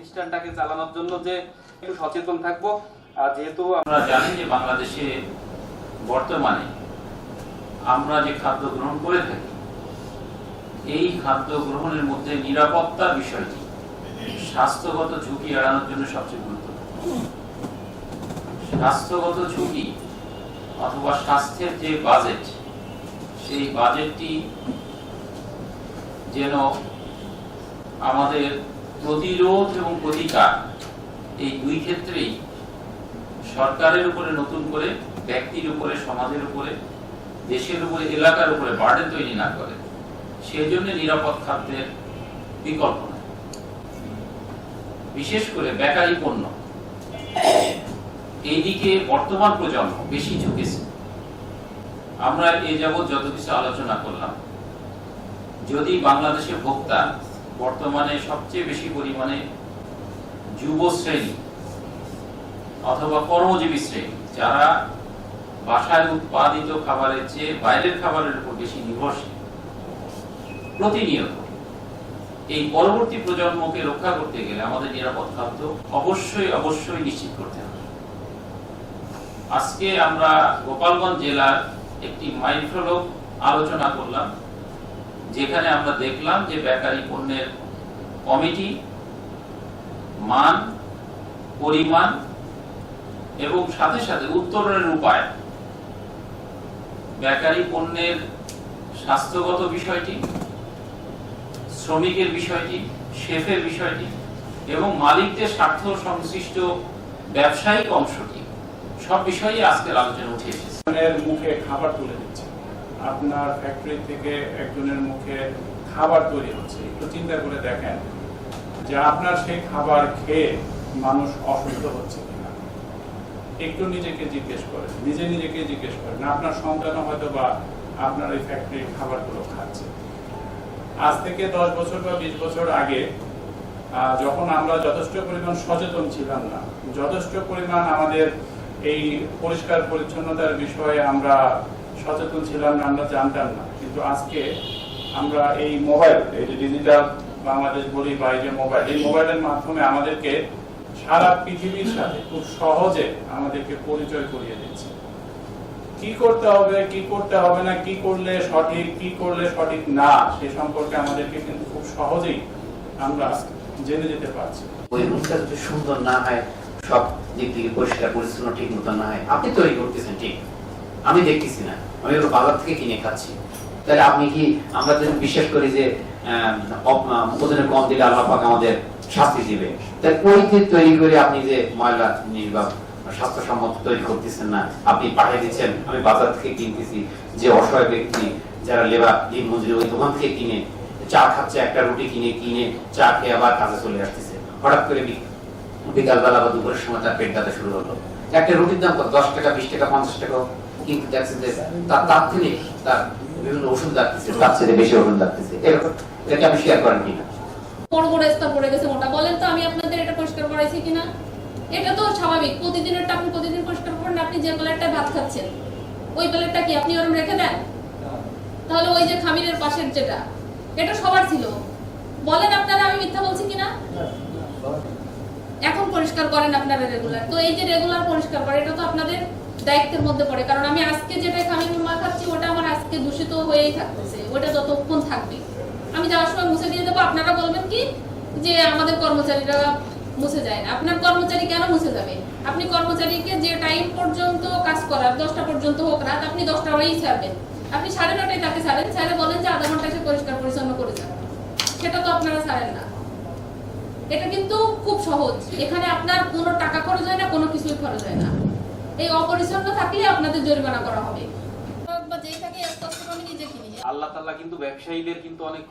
প্রতিষ্ঠানটাকে চালানোর জন্য যে একটু সচেতন থাকব। আর যেহেতু আমরা জানি যে বাংলাদেশে বর্তমানে আমরা যে খাদ্য গ্রহণ করে থাকি, এই খাদ্য গ্রহণের মধ্যে নিরাপত্তার বিষয়টি স্বাস্থ্যগত ঝুঁকি এড়ানোর জন্য সবচেয়ে গুরুত্বপূর্ণ। স্বাস্থ্যগত ঝুঁকি অথবা স্বাস্থ্যের যে বাজেট, সেই বাজেটটি যেন আমাদের প্রতিরোধ এবং প্রতিকার। এই দুই ক্ষেত্রেই সরকারের উপরে নতুন করে, ব্যক্তির উপরে, সমাজের উপরে, দেশের উপরে, এলাকার উপরে বার্ডেন তৈরি না করে। সেই জন্য নিরাপদ খাদ্যের বিকল্প বিশেষ করে বেকারি পণ্য। এইদিকে বর্তমান প্রজন্ম বেশি ঝুঁকেছে। আমরা এ যাবৎ যত কিছু আলোচনা করলাম, যদি বাংলাদেশের ভোক্তা বর্তমানে সবচেয়ে বেশি পরিমাণে যুব শ্রেণি অথবা কর্মজীবী শ্রেণি, যারা বাসায় উৎপাদিত খাবারের চেয়ে বাইরের খাবারের উপর বেশি নির্ভরশীল। প্রতিনিয়ত এই পরবর্তী প্রজন্মকে রক্ষা করতে গেলে আমাদের নিরাপদ খাদ্য অবশ্যই অবশ্যই নিশ্চিত করতে হবে। আজকে আমরা গোপালগঞ্জ জেলার একটি মাইক্রোলোক আলোচনা করলাম। যেখানে আমরা দেখলাম যে বেকারি পণ্যের কমিটি, মান, পরিমাণ এবং সাথে সাথে উত্তরণের উপায়। বেকারি পণ্যের স্বাস্থ্যগত বিষয়টি, শ্রমিকের বিষয়টি, শেফের বিষয়টি এবং মালিকদের স্বার্থ সংশ্লিষ্ট ব্যবসায়িক অংশটি, সব বিষয়ে আজকের আলোচনা উঠে এসেছে। মুখে খাবার তুলে দিচ্ছে। আপনার ফ্যাক্টরি থেকে একজনের মুখে খাবার তৈরি হচ্ছে। একটু চিন্তা করে দেখেন যে আপনার সেই খাবার খেয়ে মানুষ অসুস্থ হচ্ছে কিনা। একটু নিজেকে জিজ্ঞেস করেন, নিজে নিজেকে জিজ্ঞেস করেন আপনার সন্তানও হয়তো বা আপনার ওই ফ্যাক্টরির খাবারগুলো খাচ্ছে। আজ থেকে দশ বছর বা বিশ বছর আগে যখন আমরা যথেষ্ট পরিমাণ সচেতন ছিলাম না, যথেষ্ট পরিমাণ আমাদের এই পরিষ্কার পরিচ্ছন্নতার বিষয়ে আমরা সচেতন ছিলাম না আমরা জানতাম না। কিন্তু আজকে আমরা এই মোবাইল, এই যে ডিজিটাল বাংলাদেশ বলি বা এই যে মোবাইল, এই মোবাইলের মাধ্যমে আমাদেরকে সারা পৃথিবীর সাথে খুব সহজে আমাদেরকে পরিচয় করিয়ে দিচ্ছে। কি করতে হবে, কি করতে হবে না, কি করলে সঠিক, কি করলে সঠিক না, সে সম্পর্কে আমাদেরকে কিন্তু খুব সহজেই আমরা জেনে যেতে পারছি। ওই রুমটা যদি সুন্দর না হয়, সব দিক থেকে পরিষ্কার পরিচ্ছন্ন ঠিক মতো না হয়, আপনি তৈরি করতেছেন ঠিক। আমি দেখতেছি না। আমি ওর বাজার থেকে কিনে খাচ্ছি। তাহলে আপনি কি, আমরা যদি বিশ্বাস করি যে ওজনে কম দিলে আল্লাহ পাক আমাদের শাস্তি দিবে। তাহলে ওই যে তৈরি করে আপনি যে ময়লা বা স্বাস্থ্যসম্মত তৈরি করতেছেন না, আপনি পাঠিয়ে দিচ্ছেন, আমি বাজার থেকে কিনতেছি। যে অসহায় ব্যক্তি যারা লেবার দিন মজুরি ওই দোকান থেকে কিনে, চা খাচ্ছে, একটা রুটি কিনে কিনে চা খেয়ে আবার কাজে চলে আসতেছে। হঠাৎ করে বিকালবেলা বা দুপুরের সময় তার পেট ব্যথা শুরু হলো। একটা রুটির দাম কত? দশ টাকা, বিশ টাকা, পঞ্চাশ টাকা কিন্তু দেখছে যে তার থেকে তার বিভিন্ন ওষুধ লাগতেছে তার চেয়ে বেশি ওষুধ লাগতেছে। এরকম এটাকে আপনি শেয়ার করেন কিনা? বড় বড় স্তর পড়ে গেছে মোটা। বলেন তো আমি আপনাদের এটা পরিষ্কার করাইছি কিনা? এটা তো স্বাভাবিক। প্রতিদিনেরটা আপনি প্রতিদিন পরিষ্কার করেন আপনি যে প্লেটটায় ভাত খাচ্ছেন ওই প্লেটটা কি আপনি ওরম রেখে দেন? তাহলে ওই যে খামিরের পাশের যেটা এটা সবার ছিল। বলেন আপনারা আমি মিথ্যা বলছি কিনা? এখন পরিষ্কার করেন আপনারা রেগুলার তো এই যে রেগুলার পরিষ্কার করে এটা তো আপনাদের দায়িত্বের মধ্যে পড়ে। কারণ আমি আজকে যেটা মা খাচ্ছি, ওটা আমার আজকে দূষিত হয়েই থাকতেছে। ওটা যতক্ষণ থাকবে। আমি যাওয়ার সময় মুছে দিয়ে দেবো। আপনারা বলবেন কি? যে আমাদের কর্মচারীরা মুছে যায় না। আপনার কর্মচারী কেন মুছে যাবে? আপনি কর্মচারীকে যে টাইম পর্যন্ত কাজ করার, দশটা পর্যন্ত হোক রাত, আপনি দশটা হয়েই ছাড়বেন। আপনি সাড়ে নটায় তাকে ছাড়েন। ছাড়ে বলেন যে আধা ঘণ্টা সে পরিষ্কার পরিচ্ছন্ন করে যান সেটা তো আপনারা ছাড়েন না। এটা কিন্তু খুব সহজ। এখানে আপনার কোনো টাকা খরচ হয় না, কোনো কিছুই খরচ হয় না। এই অপরিচ্ছন্ন থাকলে আপনাদের জরিমানা করা হবে। বা যেই থাকে স্পষ্ট আমি নিজে কিনি। আল্লাহ তাআলা কিন্তু ব্যবসায়ীদের কিন্তু অনেক